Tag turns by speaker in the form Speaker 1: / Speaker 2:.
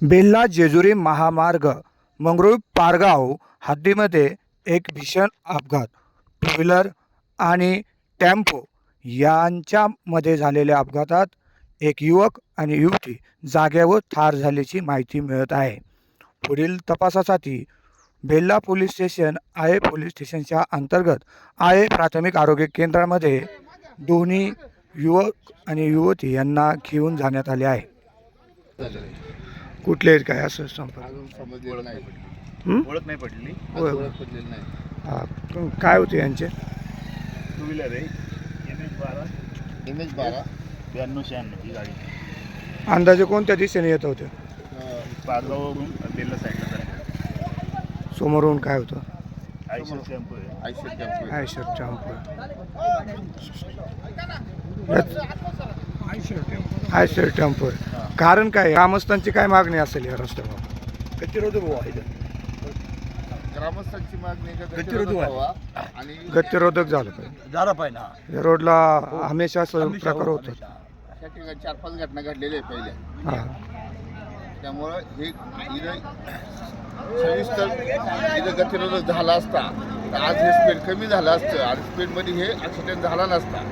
Speaker 1: बेल्ला जेजुरी महामार्ग मंगरूळ पारगाव हद्दीमध्ये एक भीषण अपघात. टू व्हीलर आणि टॅम्पो यांच्यामध्ये झालेल्या अपघातात एक युवक आणि युवती जाग्यावर ठार झाल्याची माहिती मिळत आहे. पुढील तपासासाठी बेल्ला पोलीस स्टेशन आये पोलीस स्टेशनच्या अंतर्गत आये प्राथमिक आरोग्य केंद्रामध्ये दोन्ही युवक आणि युवती यांना घेऊन जाण्यात आले आहे. कुठले आहेत काय असं संपर्क?
Speaker 2: अजून समजलेलं नाही.
Speaker 1: हं?
Speaker 3: ओळख नाही पडली.
Speaker 1: होय.
Speaker 2: ओळख पडलेली नाही.
Speaker 1: हा, काय होते यांचे?
Speaker 3: टू व्हीलर आहे. एम एच बारा.
Speaker 2: एम एच बारा.
Speaker 3: ब्याण्णव शहाण्णव ही गाडी.
Speaker 1: अंदाजे कोणत्या दिशेने येत होते?
Speaker 2: अं,
Speaker 3: पारगाववरून बेल्ला साईडला जायचं
Speaker 1: समोरून काय होतं?
Speaker 3: आयशर टेम्पो आहे.
Speaker 2: आयशर टेम्पो आहे.
Speaker 1: Eicher tempo Eicher tempo. कारण काय? ग्रामस्थांची काय मागणी असेल या रस्त्यावर?
Speaker 2: ग्रामस्थांची मागणी आहे का
Speaker 3: गतिरोधक
Speaker 2: गतिरोधक
Speaker 3: व्हावा.
Speaker 2: आणि
Speaker 1: गतिरोधक झालं पाहिजे.
Speaker 3: झाला पाहिजे ना.
Speaker 1: या रोडला हमेशा असं प्रकार होतो
Speaker 2: अशा ठिकाणी चार पाच घटना घडलेल्या आहे पहिल्या
Speaker 1: हा.
Speaker 2: त्यामुळं हे इथं सविस्तर इथं गतिरोधक झाला असता तर आज हे स्पीड कमी झालं असतं आणि स्पीडमध्ये हे ॲक्सिडेंट झाला नसता.